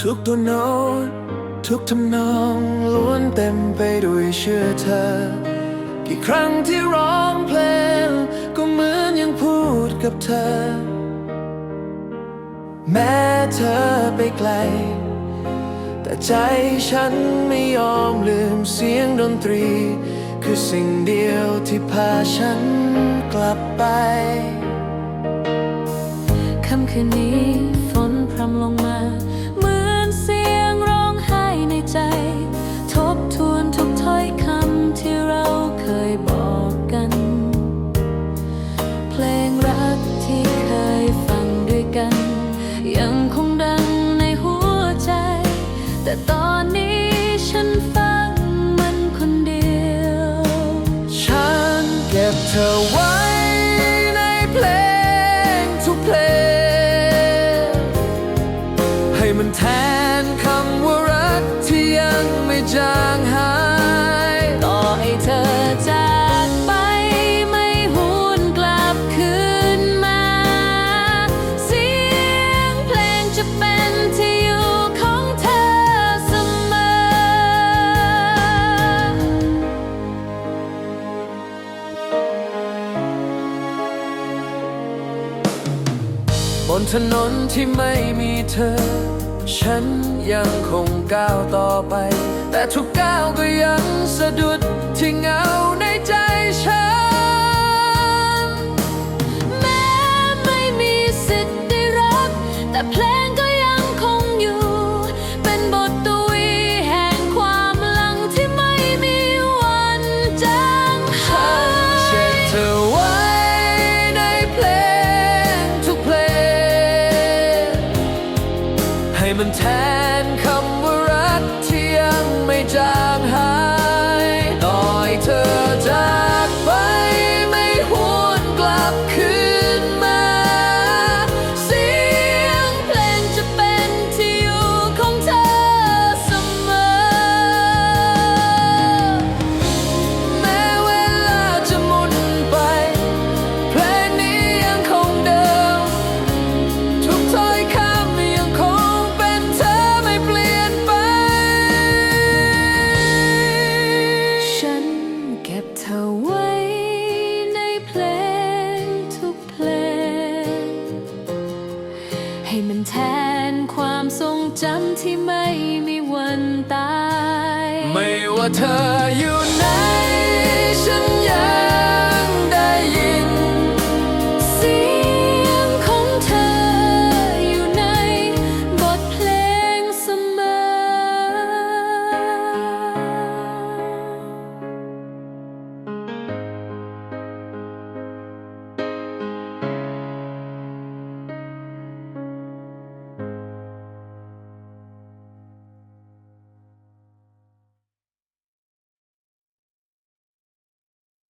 ทุกตัวโน้ตทุกทำนองล้วนเต็มไปด้วยเชื่อเธอ กี่ครั้งที่ร้องเพลง ก็เหมือนยังพูดกับเธอ แม้เธอไปไกล แต่ใจฉันไม่ยอมลืมเสียงดนตรี คือสิ่งเดียวที่พาฉันกลับไปค่ำคืนนี้ฝนพรำลงมาเหมือ แต่ตอนนี้ฉันฟังมันคนเดียว ฉันเก็บเธอไว้ในเพลงทุกเพลง ให้มันแทนคำว่ารักที่ยังไม่จาง บนถนนที่ไม่มีเธอ ฉันยังคงก้าวต่อไป แต่ทุกก้าวก็ยังสะดุดที่เงาในใจฉัน มันแทนคำ เธอไว้ในเพลงทุกเพลง ให้มันแทนความทรงจำที่ไม่มีวันตาย ไม่ว่าเธออยู่